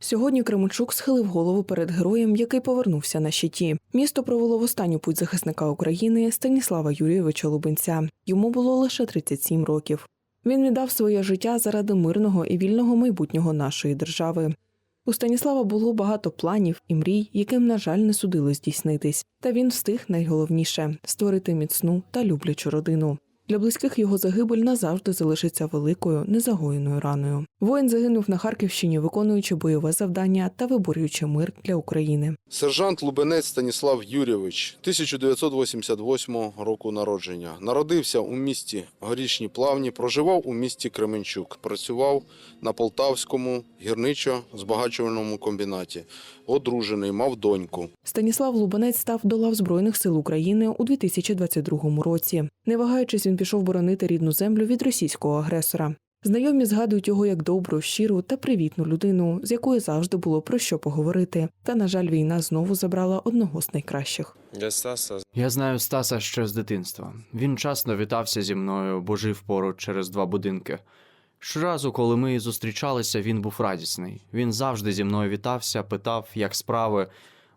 Сьогодні Кременчук схилив голову перед героєм, який повернувся на щиті. Місто провело в останню путь захисника України Станіслава Юрійовича Лубенця. Йому було лише 37 років. Він віддав своє життя заради мирного і вільного майбутнього нашої держави. У Станіслава було багато планів і мрій, яким, на жаль, не судило здійснитись. Та він встиг найголовніше створити міцну та люблячу родину. Для близьких його загибель назавжди залишиться великою незагоєною раною. Воїн загинув на Харківщині, виконуючи бойове завдання та виборюючи мир для України. Сержант Лубенець Станіслав Юрійович, 1988 року народження. Народився у місті Горішні Плавні, проживав у місті Кременчук, працював на Полтавському гірничо-збагачувальному комбінаті. Одружений, мав доньку. Станіслав Лубанець став до лав Збройних сил України у 2022 році. Не вагаючись, він пішов боронити рідну землю від російського агресора. Знайомі згадують його як добру, щиру та привітну людину, з якою завжди було про що поговорити. Та, на жаль, війна знову забрала одного з найкращих. Я знаю Стаса ще з дитинства. Він часто вітався зі мною, бо жив поруч через два будинки. Щоразу, коли ми зустрічалися, він був радісний. Він завжди зі мною вітався, питав, як справи.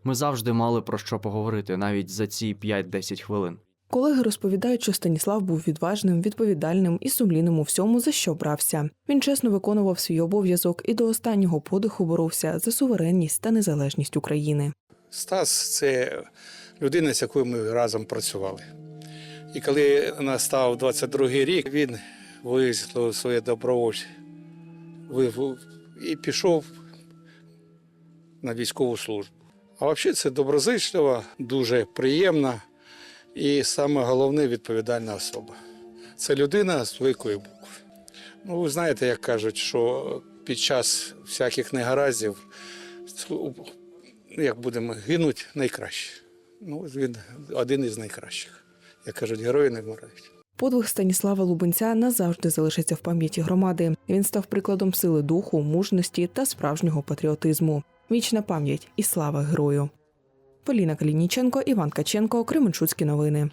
Ми завжди мали про що поговорити, навіть за ці 5-10 хвилин. Колеги розповідають, що Станіслав був відважним, відповідальним і сумлінним у всьому, за що брався. Він чесно виконував свій обов'язок і до останнього подиху боровся за суверенність та незалежність України. Стас це людина, з якою ми разом працювали. І коли настав 22-й рік, він висловив своє добровольче і пішов на військову службу. А взагалі це доброзичлива, дуже приємна і саме головне відповідальна особа. Це людина з великої букви. Ну, ви знаєте, як кажуть, що під час всяких негараздів як будемо гинуть, найкраще. Ну, він один із найкращих. Як кажуть, герої не вмирають. Подвиг Станіслава Лубенця назавжди залишиться в пам'яті громади. Він став прикладом сили духу, мужності та справжнього патріотизму. Вічна пам'ять і слава герою. Поліна Калініченко, Іван Каченко, Кременчуцькі новини.